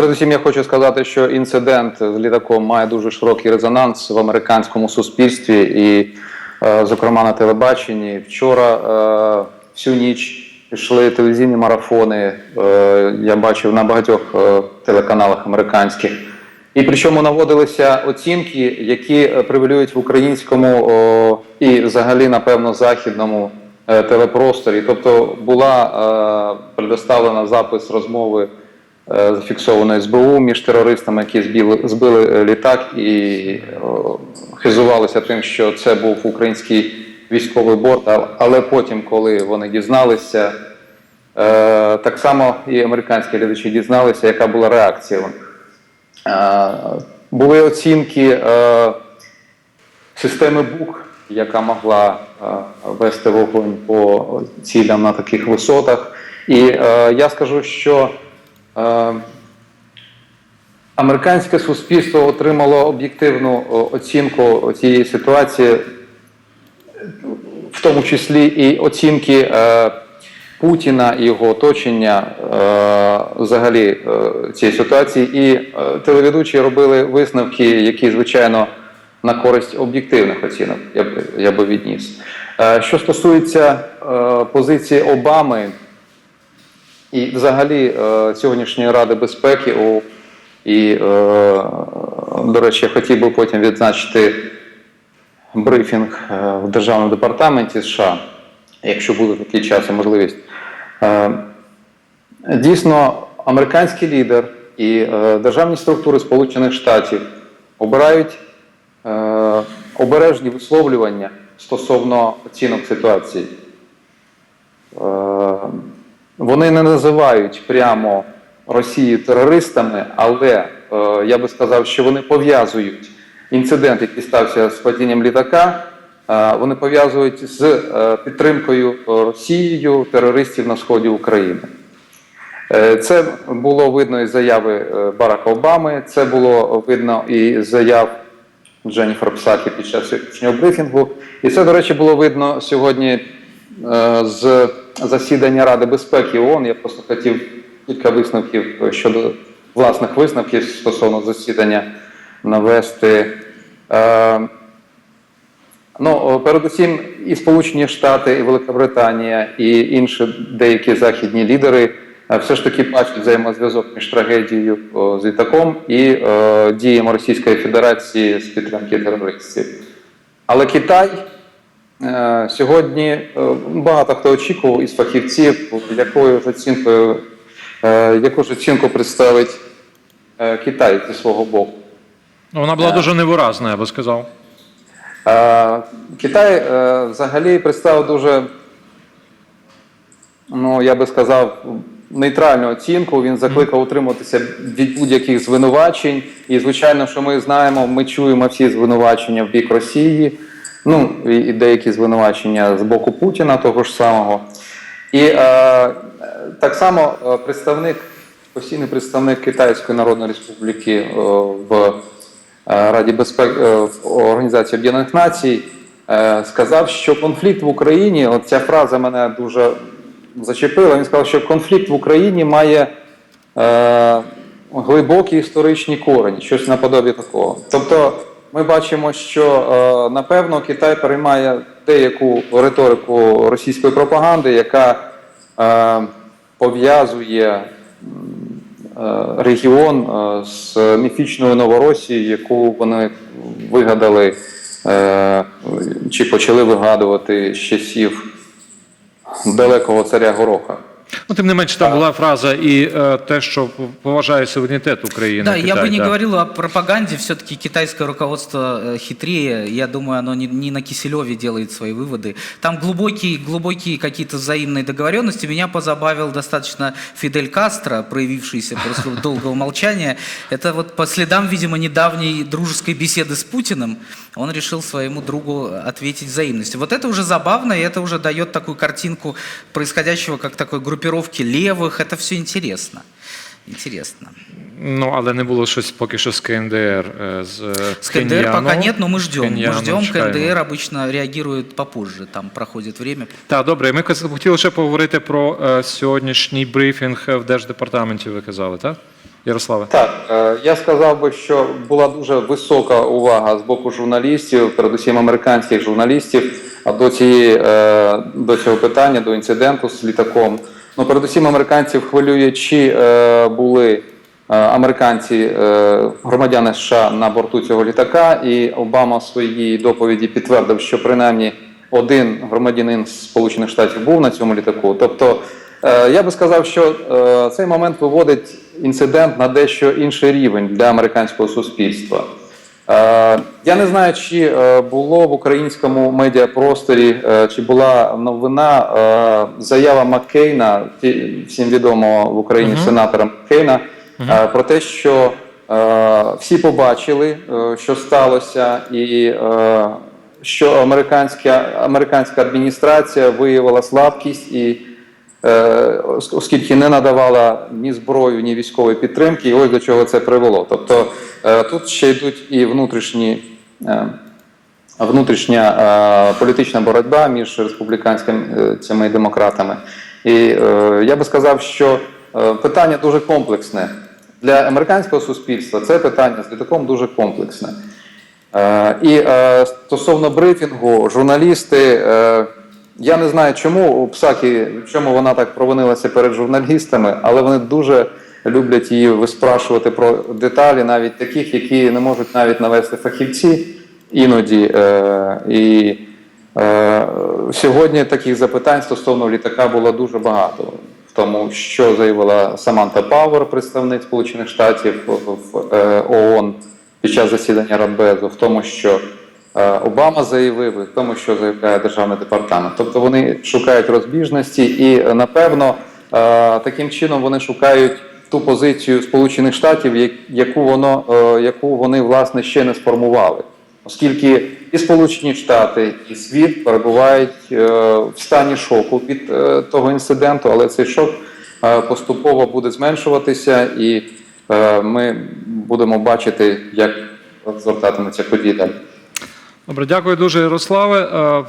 передусім я хочу сказати, що інцидент з літаком має дуже широкий резонанс в американському суспільстві і, е, зокрема, на телебаченні. Вчора е, всю ніч пішли телевізійні марафони. е, Я бачив на багатьох телеканалах американських. І причому наводилися оцінки, які превалюють в українському о, і взагалі, напевно, західному е, телепросторі. Тобто була е, предоставлена запис розмови е, зафіксованої СБУ між терористами, які збили, збили е, літак і хизувалися тим, що це був український військовий борт. Але потім, коли вони дізналися, е, так само і американські глядачі дізналися, яка була реакція. Були оцінки системи БУК, яка могла вести вогонь по цілям на таких висотах. І я скажу, що американське суспільство отримало об'єктивну оцінку цієї ситуації, в тому числі і оцінки е, Путіна і його оточення е, взагалі е, цієї ситуації. І е, телеведучі робили висновки, які, звичайно, на користь об'єктивних оцінок я б, я би відніс. Е, що стосується е, позиції Обами і взагалі е, сьогоднішньої Ради безпеки, і, е, до речі, я хотів би потім відзначити брифінг е, в Державному департаменті США, якщо буде такий час і можливість. Дійсно, американський лідер і державні структури Сполучених Штатів обирають обережні висловлювання стосовно оцінок ситуації. Вони не називають прямо Росію терористами, але е, я би сказав, що вони пов'язують інцидент, який стався з падінням літака. е, Вони пов'язують з е, підтримкою Росією терористів на сході України. Е, Це було видно із заяви е, Барака Обами, це було видно і заяв Дженніфер Псакі під час сьогоднішнього брифінгу. І це, до речі, було видно сьогодні е, з засідання Ради безпеки ООН. Я просто хотів кілька висновків щодо власних висновків стосовно засідання навести. Е, Ну, передусім, і Сполучені Штати, і Велика і інші деякі західні лідери е, все ж таки бачать взаємозв'язок між трагедією з літаком і е, діями Російської Федерації з підтримки терористів. Але Китай е, сьогодні е, багато хто очікував із фахівців, якою ж оцінкою, е, яку ж оцінку представить е, Китай зі свого боку. Ну, Вона була дуже невиразна, я би сказав. Е, Китай е, взагалі представив дуже, ну я би сказав, нейтральну оцінку. Він закликав утримуватися від будь-яких звинувачень. І, звичайно, що ми знаємо, ми чуємо всі звинувачення в бік Росії, ну і, деякі звинувачення з боку Путіна, того ж самого. І е, так само е, представник, постійний представник Китайської Народної Республіки е, в е, Раді безпеки е, Організації Об'єднаних Націй е, сказав, що конфлікт в Україні, от ця фраза мене дуже зачепила. Він сказав, що конфлікт в Україні має е, глибокі історичні корені, щось наподобі такого. Тобто, ми бачимо, що е, напевно Китай переймає деяку риторику російської пропаганди, яка е, пов'язує е, регіон з міфічною Новоросією, яку вони вигадали чи почали вигадувати з часів далекого царя Гороха. Ну, тим не менше, там була фраза і е, те, що поважає суверенітет України. Да, я Китай, бы не да. говорил о пропаганде, все-таки китайское руководство э, хитрее, я думаю, оно не, не на Киселеве делает свои выводы. Там глубокие, глубокие какие-то взаимные договоренности. Меня позабавил достаточно Фидель Кастро, проявившийся после долгого молчания. Это вот по следам, видимо, недавней дружеской беседы с Путиным, он решил своему другу ответить взаимностью. Вот это уже забавно, и это уже дает такую картинку происходящего, как такой группировки левых. Это все интересно. Интересно. Ну, але не було щось поки що з КНДР. е, З, е, С КНДР Пхеньяну. пока нет, но мы ждем. Мы Пхеньяну ждем. чекаємо. КНДР обычно реагирует попозже, там проходит время. Так, добре. Ми каз- хотіли ще поговорити про е, сьогоднішній брифінг в Держдепартаменті, ви казали, так? Ярославе? Так, е, я сказав би, що була дуже висока увага з боку журналістів, передусім американських журналістів, а до цієї е, до цього питання, до інциденту з літаком. Ну, передусім, американців хвилює, чи е, були е, американці, е, громадяни США на борту цього літака, і Обама в своїй доповіді підтвердив, що принаймні один громадянин Сполучених Штатів був на цьому літаку. Тобто, е, я би сказав, що е, цей момент виводить інцидент на дещо інший рівень для американського суспільства. Е, Я не знаю, чи е, було в українському медіапросторі, е, чи була новина заява Маккейна, всім відомого в Україні сенатора Маккейна, е, про те, що всі побачили, що сталося, і що американська, американська адміністрація виявила слабкість і оскільки не надавала ні зброю, ні військової підтримки, і ось до чого це привело. Тобто е, тут ще йдуть і внутрішні. е, Внутрішня е, політична боротьба між республіканцями і демократами. І е, я би сказав, що е, питання дуже комплексне. Для американського суспільства це питання з літаком дуже комплексне. Е, І е, стосовно брифінгу, журналісти, е, я не знаю, чому у Псакі, в чому вона так провинилася перед журналістами, але вони дуже люблять її виспрашувати про деталі, навіть таких, які не можуть навіть навести фахівці іноді. Е, І е, сьогодні таких запитань стосовно літака було дуже багато. В тому, що заявила Саманта Пауер, представник Сполучених Штатів в е, ООН під час засідання Радбезу, в тому, що Обама заявив, і в тому, що заявляє державний департамент. Тобто вони шукають розбіжності, і е, напевно е, таким чином вони шукають ту позицію Сполучених Штатів, яку воно е, яку вони власне ще не сформували. Оскільки і Сполучені Штати, і світ перебувають е, в стані шоку від е, того інциденту, але цей шок е, поступово буде зменшуватися, і е, ми будемо бачити, як звертатиметься події далі. Добре, дякую дуже, Ярославе. Е,